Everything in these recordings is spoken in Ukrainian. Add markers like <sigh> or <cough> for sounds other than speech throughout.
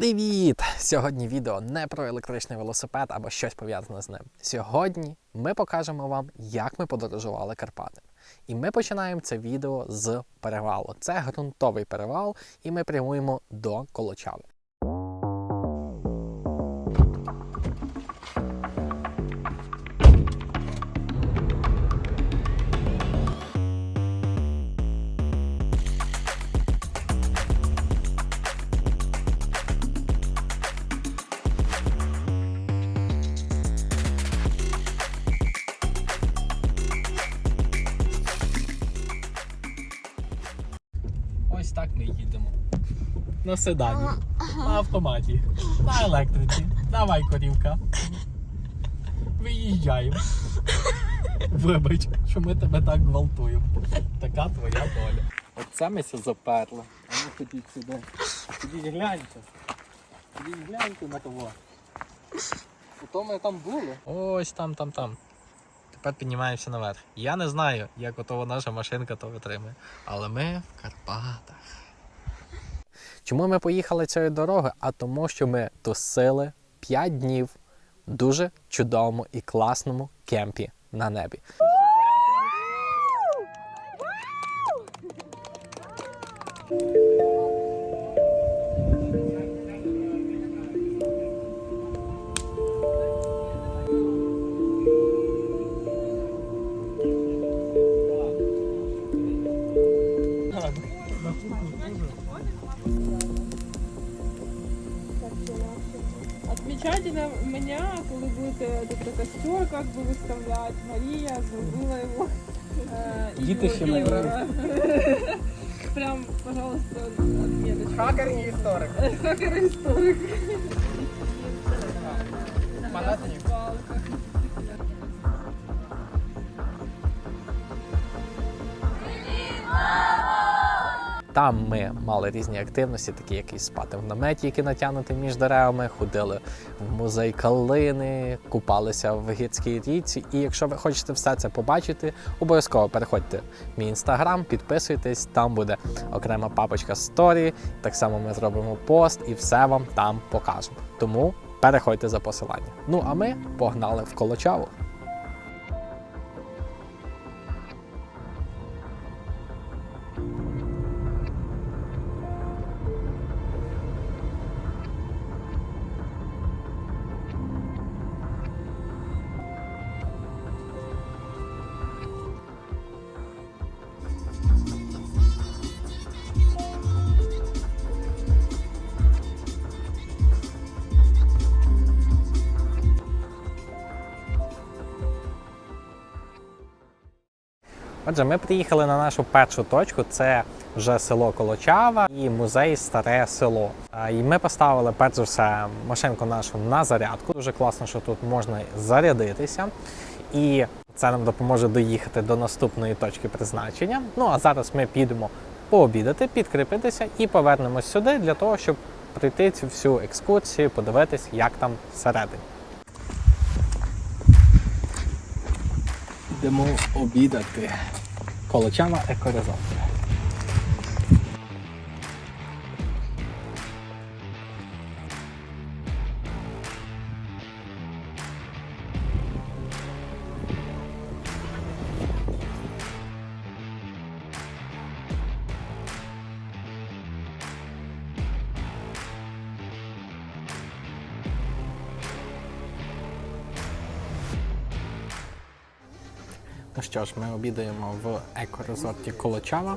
Привіт! Сьогодні відео не про електричний велосипед або щось пов'язане з ним. Сьогодні ми покажемо вам, як ми подорожували Карпати. І ми починаємо це відео з перевалу. Це ґрунтовий перевал, і ми прямуємо до Колочави. Седані, на автоматі, на електриці. Давай, корівка. Виїжджаємо. Вибач, що ми тебе так гвалтуємо. Така твоя доля. Оце ми ся заперли. А ну ходіть сюди. Ходіть гляньте. Ходіть гляньте на того. Ото ми там були. Ось там, там, там. Тепер піднімаємося наверх. Я не знаю, як ото наша машинка то витримує. Але ми в Карпатах. Чому ми поїхали цією дорогою? А тому, що ми тусили 5 днів в дуже чудовому і класному кемпі на небі. Отмечайте Діти ще не Прям, пожалуйста, отметочку. Хакер і історик. Хакер історик. Ми мали різні активності, такі як і спати в наметі, які натягнуті між деревами, ходили в музей калини, купалися в гірській річці. І якщо ви хочете все це побачити, обов'язково переходьте в мій інстаграм, підписуйтесь, там буде окрема папочка сторі. Так само ми зробимо пост і все вам там покажемо. Тому переходьте за посиланням. Ну а ми погнали в Колочаву. Отже, ми приїхали на нашу першу точку. Це вже село Колочава і музей Старе село. І ми поставили перш за все машинку нашу на зарядку. Дуже класно, що тут можна зарядитися. І це нам допоможе доїхати до наступної точки призначення. Ну а зараз ми підемо пообідати, підкріпитися і повернемось сюди для того, щоб пройти цю всю екскурсію, подивитись, як там всередині. Йдемо обідати. Колочава екорезон. Ну що ж, ми обідаємо в еко-резорті Колочава.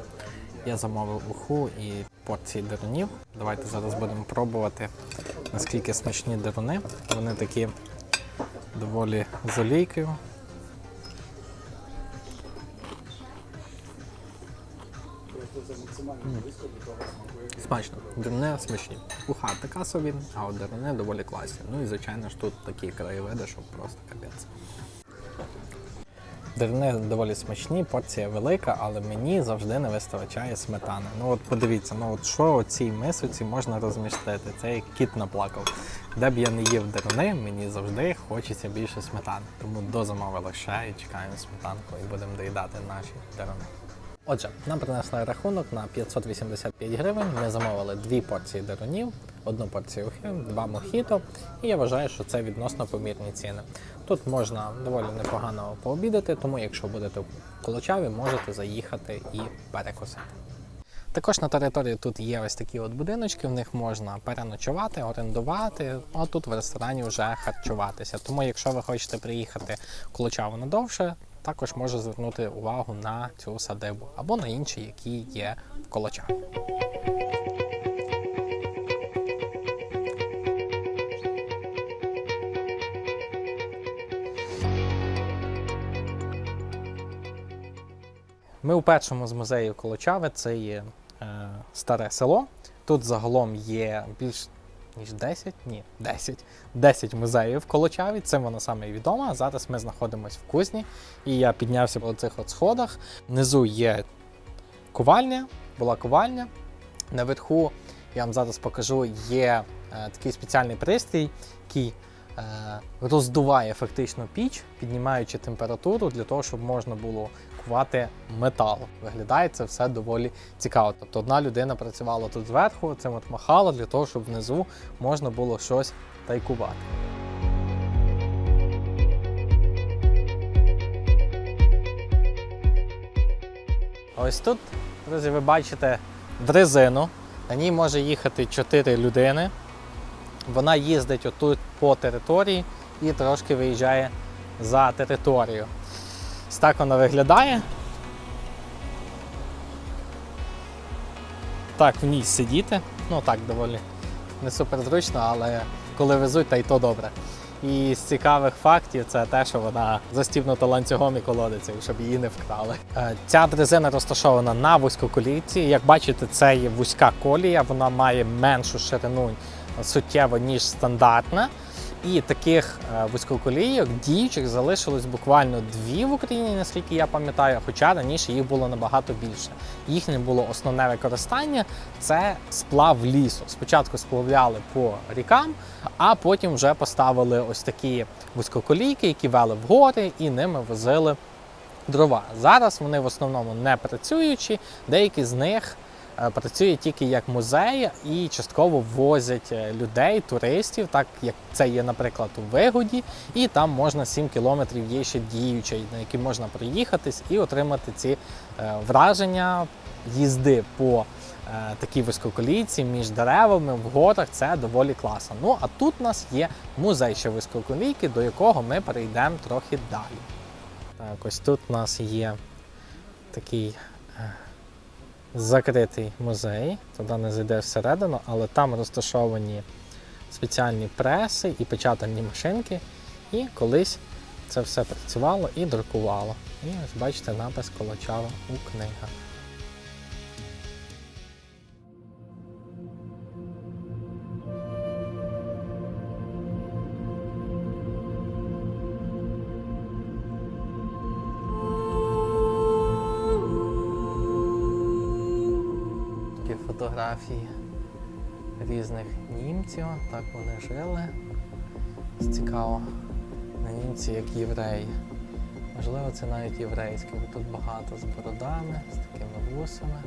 Я замовив уху і порції дерунів. Давайте зараз будемо пробувати, наскільки смачні деруни. Вони такі доволі з олійкою. Смачно. Деруни смачні. Уха така собі, а от деруни доволі класні. Ну і звичайно ж тут такі краєвиди, що просто капець. Дерни доволі смачні, порція велика, але мені завжди не вистачає сметани. Ну от подивіться, ну от що цій мисоці можна розмістити? Це як кіт наплакав. Де б я не їв дерни, мені завжди хочеться більше сметани. Тому дозамовили ще і чекаємо сметанку і будемо доїдати наші деруни. Отже, нам принесли рахунок на 585 гривень. Ми замовили дві порції дерунів, одну порцію ухим, два мохіто, і я вважаю, що це відносно помірні ціни. Тут можна доволі непогано пообідати, тому якщо будете в Колочаві, можете заїхати і перекусити. Також на території тут є ось такі от будиночки, в них можна переночувати, орендувати, а тут в ресторані вже харчуватися. Тому, якщо ви хочете приїхати в Колочаву надовше, також може звернути увагу на цю садибу або на інші, які є в Колочаві. Ми у першому з музеїв Колочави, це є е, старе село. Тут загалом є більш ніж 10, ні, 10, 10 музеїв в Колочаві. Це воно саме відоме. А зараз ми знаходимося в кузні, і я піднявся по цих от сходах. Внизу є ковальня, була ковальня. Наверху я вам зараз покажу, є е, такий спеціальний пристрій, який е, роздуває фактично піч, піднімаючи температуру для того, щоб можна було кувати метал. Виглядає це все доволі цікаво. Тобто одна людина працювала тут зверху, цим от махала для того, щоб внизу можна було щось тайкувати. Ось тут, друзі, ви бачите дрезину. На ній може їхати 4 людини. Вона їздить отут по території і трошки виїжджає за територію. Ось так вона виглядає. Так, в ній сидіти. Ну так, доволі не супер зручно, але коли везуть, та й то добре. І з цікавих фактів це те, що вона застібнута ланцюгом і колодицею, щоб її не вкрали. Е, Ця дрезина розташована на вузькоколійці. Як бачите, це є вузька колія, вона має меншу ширину суттєво, ніж стандартна. І таких е, вузькоколійок діючих залишилось буквально дві в Україні, наскільки я пам'ятаю, хоча раніше їх було набагато більше. Їхнє було основне використання це сплав лісу. Спочатку сплавляли по рікам, а потім вже поставили ось такі вузькоколійки, які вели в гори і ними возили дрова. Зараз вони в основному не працюючі, деякі з них е, працюють тільки як музей і частково возять е, людей, туристів, так як це є, наприклад, у вигоді, і там можна 7 кілометрів є ще діючий, на який можна проїхатись і отримати ці е, враження їзди по такій висококолійці між деревами в горах. Це доволі класно. Ну а тут у нас є музей ще висококолійки, до якого ми перейдемо трохи далі. Так, ось тут у нас є такий закритий музей. Туди не зайде всередину, але там розташовані спеціальні преси і печатальні машинки. І колись це все працювало і друкувало. І ось бачите напис Колочава у книгах. Фотографії різних німців, так вони жили. Цікаво, на німці як євреї. Можливо, це навіть єврейське, бо тут багато з бородами, з такими вусами.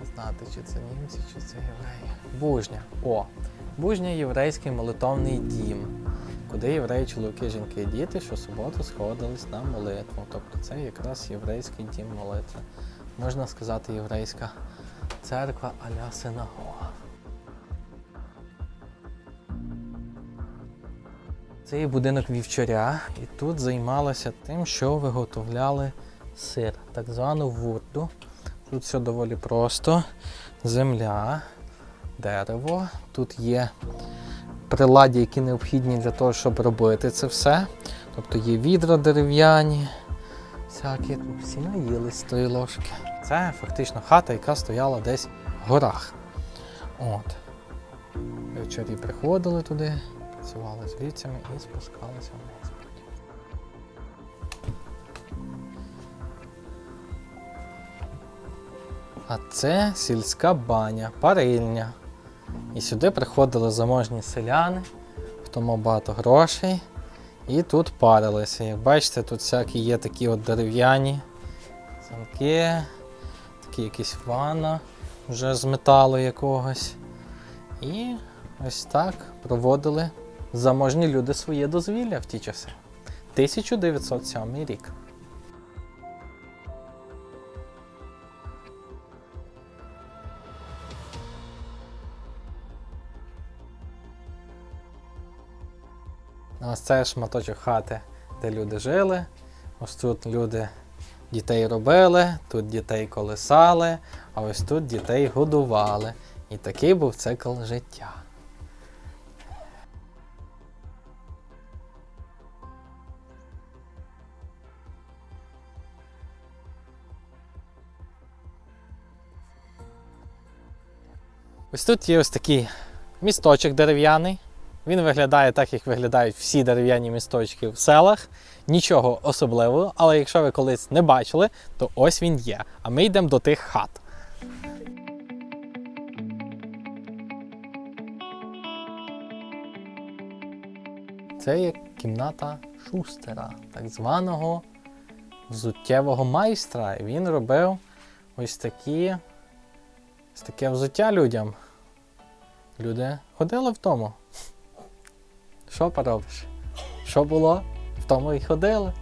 Не знати, чи це німці, чи це євреї. Бужня. О! Бужня єврейський молитовний дім, куди євреї, чоловіки, жінки і діти щосуботу сходились на молитву. Тобто це якраз єврейський дім молитви. Можна сказати, єврейська церква аля синагога. Це є будинок вівчаря, і тут займалося тим, що виготовляли сир, так звану вурду. Тут все доволі просто. Земля, дерево. Тут є приладдя, які необхідні для того, щоб робити це все. Тобто є відра дерев'яні, всякі. Всі наїлись з тої ложки. Це фактично хата, яка стояла десь в горах. От. Ввечері приходили туди, працювали з вівцями і спускалися вниз. А це сільська баня, парильня. І сюди приходили заможні селяни, хто мав багато грошей, і тут парилися. Як бачите, тут всякі є такі от дерев'яні Замки, такі якісь ванна вже з металу якогось. І ось так проводили заможні люди своє дозвілля в ті часи. 1907 рік. Ось це шматочок хати, де люди жили. Ось тут люди дітей робили, тут дітей колисали, а ось тут дітей годували. І такий був цикл життя. Ось тут є ось такий місточок дерев'яний. Він виглядає так, як виглядають всі дерев'яні місточки в селах. Нічого особливого, але якщо ви колись не бачили, то ось він є. А ми йдемо до тих хат. Це є кімната шустера, так званого взуттєвого майстра. І Він робив ось такі ось таке взуття людям. Люди ходили в тому. Що поробиш? Що було? В тому і ходили.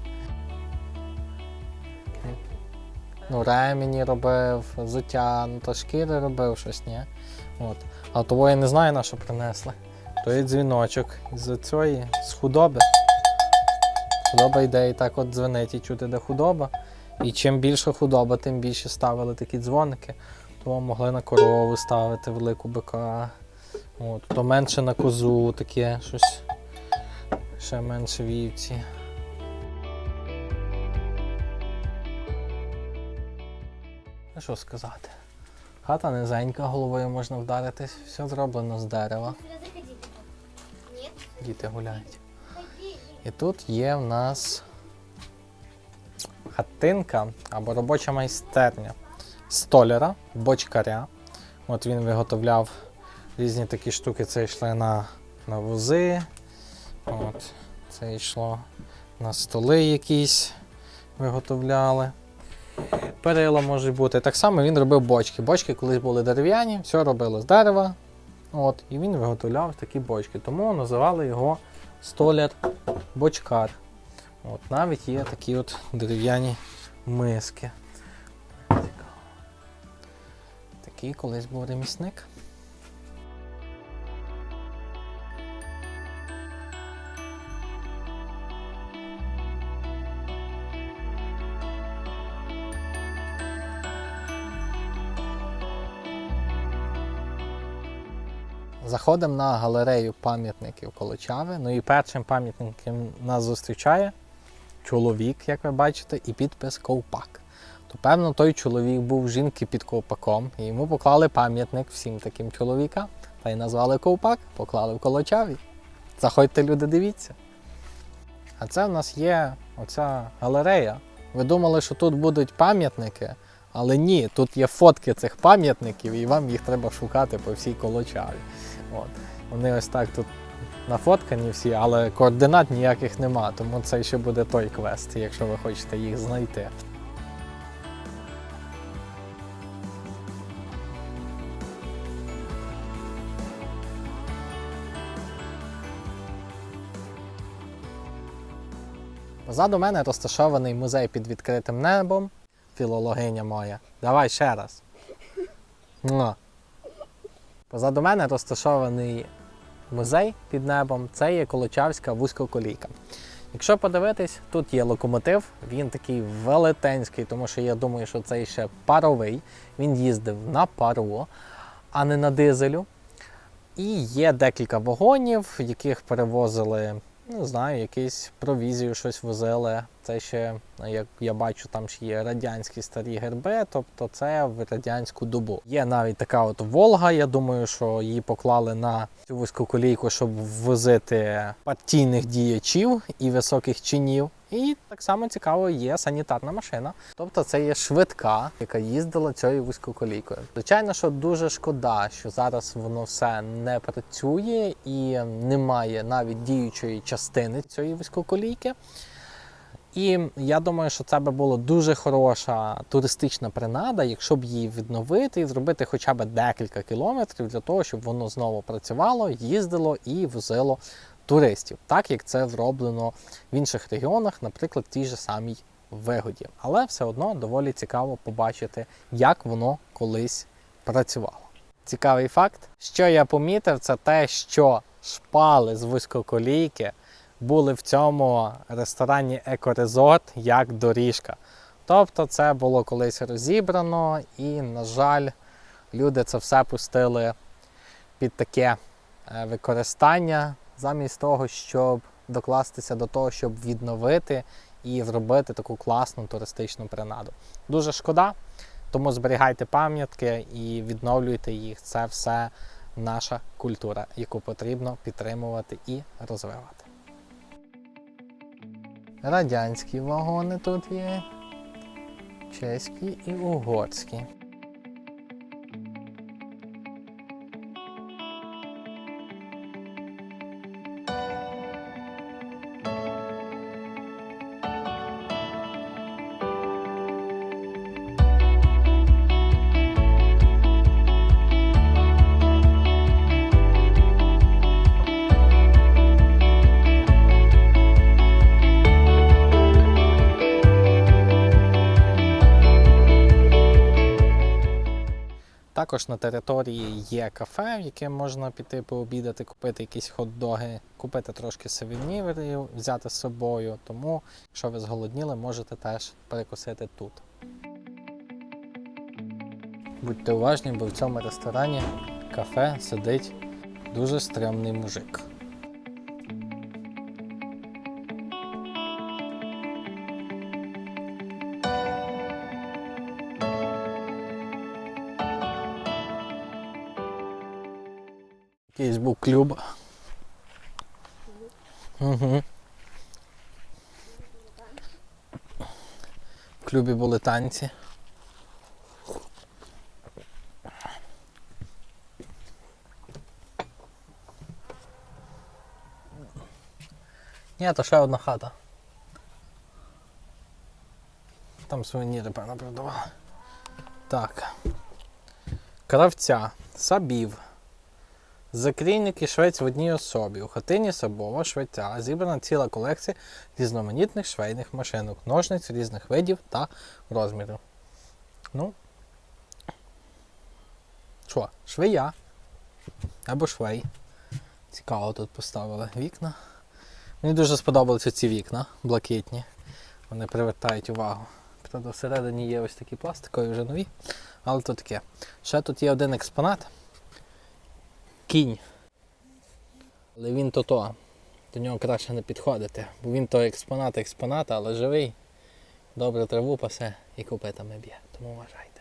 Ну, ремені робив, взуття, ну то шкіри робив щось, ні. От. А того я не знаю, на що принесли. То є дзвіночок з цієї, з худоби. Худоба йде і так от дзвенить і чути, де худоба. І чим більше худоба, тим більше ставили такі дзвоники. Тому могли на корову ставити велику бика. От, то менше на козу таке щось. Ще менше вівці. Ну що сказати? Хата низенька, головою можна вдаритись, все зроблено з дерева. Діти гуляють. І тут є в нас хатинка або робоча майстерня столяра, бочкаря. От він виготовляв різні такі штуки. Це йшли на, на вози. От, це йшло на столи якісь виготовляли. Перила може бути. Так само він робив бочки. Бочки колись були дерев'яні, все робили з дерева. От, і він виготовляв такі бочки. Тому називали його столяр-бочкар. От, навіть є такі от дерев'яні миски. Такий колись був ремісник. Заходимо на галерею пам'ятників Колочави. Ну і першим пам'ятником нас зустрічає чоловік, як ви бачите, і підпис Ковпак. То певно той чоловік був жінки під ковпаком, і йому поклали пам'ятник всім таким чоловікам, та й назвали Ковпак, поклали в Колочаві. Заходьте, люди, дивіться. А це в нас є оця галерея. Ви думали, що тут будуть пам'ятники, але ні, тут є фотки цих пам'ятників, і вам їх треба шукати по всій Колочаві. От. Вони ось так тут нафоткані всі, але координат ніяких нема, тому це ще буде той квест, якщо ви хочете їх знайти. Позаду мене розташований музей під відкритим небом. Філологиня моя. Давай ще раз. Позаду мене розташований музей під небом. Це є Колочавська вузькоколійка. Якщо подивитись, тут є локомотив, він такий велетенський, тому що я думаю, що це ще паровий. Він їздив на пару, а не на дизелю. І є декілька вагонів, яких перевозили, не знаю, якісь провізію, щось возили. Це ще, як я бачу, там ще є радянські старі герби, тобто це в радянську добу. Є навіть така от Волга. Я думаю, що її поклали на цю вузьку колійку, щоб возити партійних діячів і високих чинів. І так само цікаво є санітарна машина. Тобто це є швидка, яка їздила цією вузькоколійкою. Звичайно, що дуже шкода, що зараз воно все не працює і немає навіть діючої частини цієї вузькоколійки. І я думаю, що це би була дуже хороша туристична принада, якщо б її відновити і зробити хоча б декілька кілометрів для того, щоб воно знову працювало, їздило і возило туристів, так як це зроблено в інших регіонах, наприклад, в тій же самій вигоді. Але все одно доволі цікаво побачити, як воно колись працювало. Цікавий факт, що я помітив, це те, що шпали з вузькоколійки були в цьому ресторані Екорезорт як доріжка. Тобто це було колись розібрано, і, на жаль, люди це все пустили під таке е, використання, замість того, щоб докластися до того, щоб відновити і зробити таку класну туристичну принаду. Дуже шкода, тому зберігайте пам'ятки і відновлюйте їх. Це все наша культура, яку потрібно підтримувати і розвивати. Радянські вагони тут є, чеські і угорські. Також на території є кафе, в яке можна піти пообідати, купити якісь хот-доги, купити трошки сувенірів, взяти з собою. Тому, якщо ви зголодніли, можете теж перекусити тут. Будьте уважні, бо в цьому ресторані кафе сидить дуже стрімний мужик. Якийсь був клуб. Угу. В клубі були танці. Ні, то ще одна хата. Там сувеніри, певно, продавали. Так. Кравця, сабів. Закрійник і швець в одній особі. У хатині Сабова, швеця, зібрана ціла колекція різноманітних швейних машинок, ножниць різних видів та розмірів. Ну. Що, швея? Або швей. Цікаво тут поставили вікна. Мені дуже сподобалися ці вікна блакитні. Вони привертають увагу. Правда, всередині є ось такі пластикові вже нові, але то таке. Ще тут є один експонат кінь. Але він то то. До нього краще не підходити. Бо він то експонат експоната, але живий. Добре траву пасе і копитами б'є. Тому вважайте.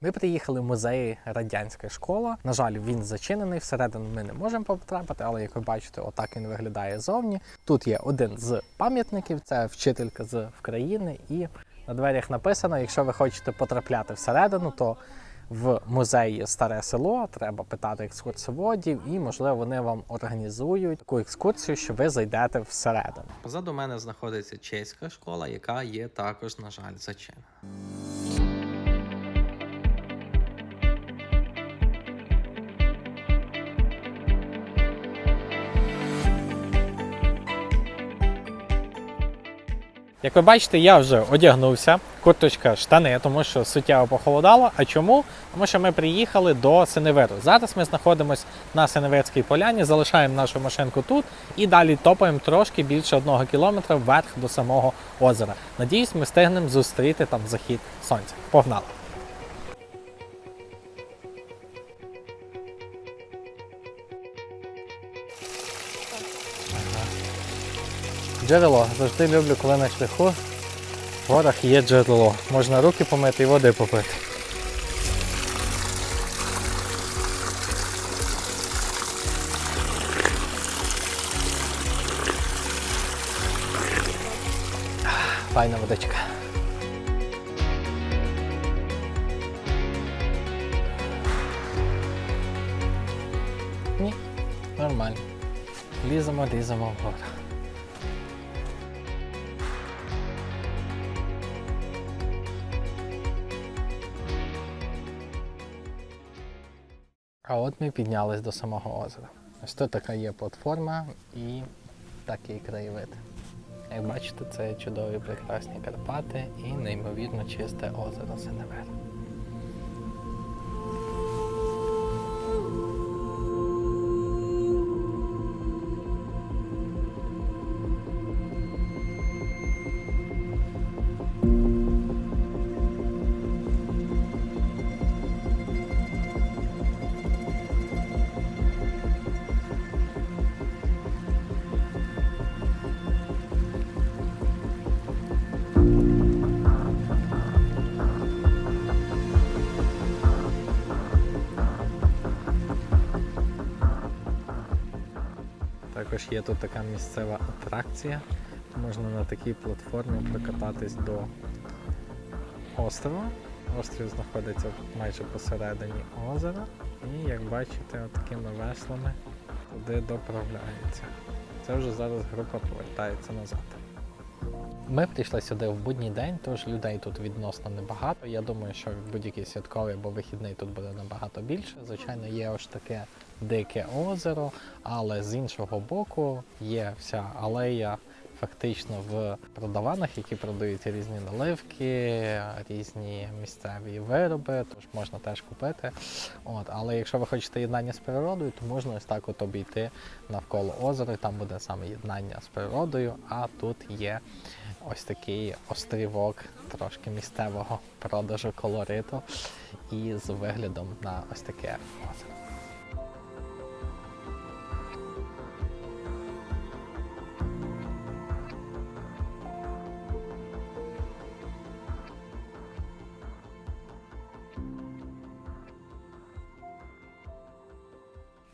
Ми приїхали в музей Радянська школа. На жаль, він зачинений, всередину ми не можемо потрапити, але як ви бачите, отак він виглядає зовні. Тут є один з пам'ятників, це вчителька з України, і на дверях написано: якщо ви хочете потрапляти всередину, то в музеї Старе село треба питати екскурсоводів, і можливо вони вам організують таку екскурсію, що ви зайдете всередину. Позаду мене знаходиться чеська школа, яка є також, на жаль, зачинена. Як ви бачите, я вже одягнувся, курточка, штани, тому що суттєво похолодало. А чому? Тому що ми приїхали до Синеверу. Зараз ми знаходимося на Синеверській поляні, залишаємо нашу машинку тут і далі топаємо трошки більше одного кілометра вверх до самого озера. Надіюсь, ми встигнемо зустріти там захід сонця. Погнали! Джерело. Завжди люблю, коли на шляху в горах є джерело. Можна руки помити і води попити. Файна водичка. Ні, нормально. Ліземо, ліземо вгору. А от ми піднялись до самого озера. Ось тут така є платформа і такий краєвид. Як бачите, це чудові прекрасні Карпати і неймовірно чисте озеро Синевер. Також є тут така місцева атракція. Можна на такій платформі прокататись до острова. Острів знаходиться майже посередині озера. І як бачите, такими веслами туди доправляється. Це вже зараз група повертається назад. Ми прийшли сюди в будній день, тож людей тут відносно небагато. Я думаю, що будь-який святковий або вихідний тут буде набагато більше. Звичайно, є ось таке дике озеро, але з іншого боку є вся алея фактично в продаванах, які продають різні наливки, різні місцеві вироби, тож можна теж купити. От, але якщо ви хочете єднання з природою, то можна ось так от обійти навколо озера, там буде саме єднання з природою, а тут є ось такий острівок трошки місцевого продажу колориту і з виглядом на ось таке озеро.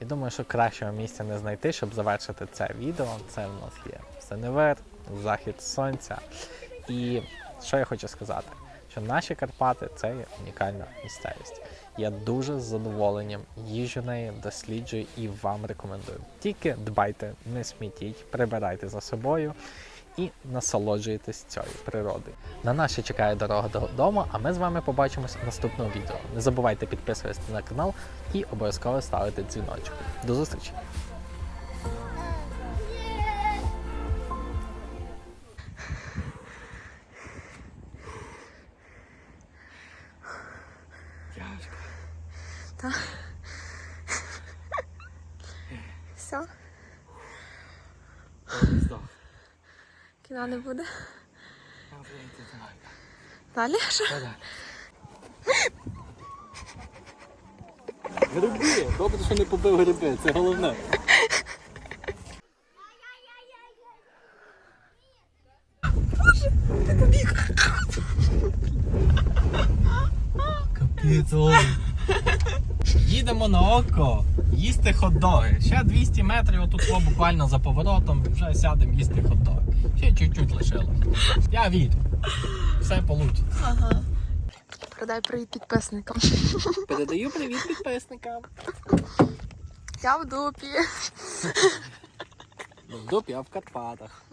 Думаю, що кращого місця не знайти, щоб завершити це відео. Це в нас є Сеневер, захід сонця. І що я хочу сказати? Що наші Карпати це є унікальна місцевість. Я дуже з задоволенням їжджу нею, досліджую і вам рекомендую. Тільки дбайте, не смітіть, прибирайте за собою і насолоджуйтесь цією природою. На нас ще чекає дорога додому, а ми з вами побачимось в наступному відео. Не забувайте підписуватися на канал і обов'язково ставити дзвіночок. До зустрічі! Тяжко. Все. Кіна не буде. Далі? Гриби! Добре, що не побив гриби, це головне. Капець, ой. Їдемо на око їсти хот-доги. Ще 200 метрів отут буквально за поворотом вже сядемо їсти хот-доги. Ще чуть-чуть лишилось. Я вірю. Все вийде. Ага. Передай привіт підписникам. <laughs> Передаю привіт підписникам. Я в дупі. В дупі, а в Карпатах.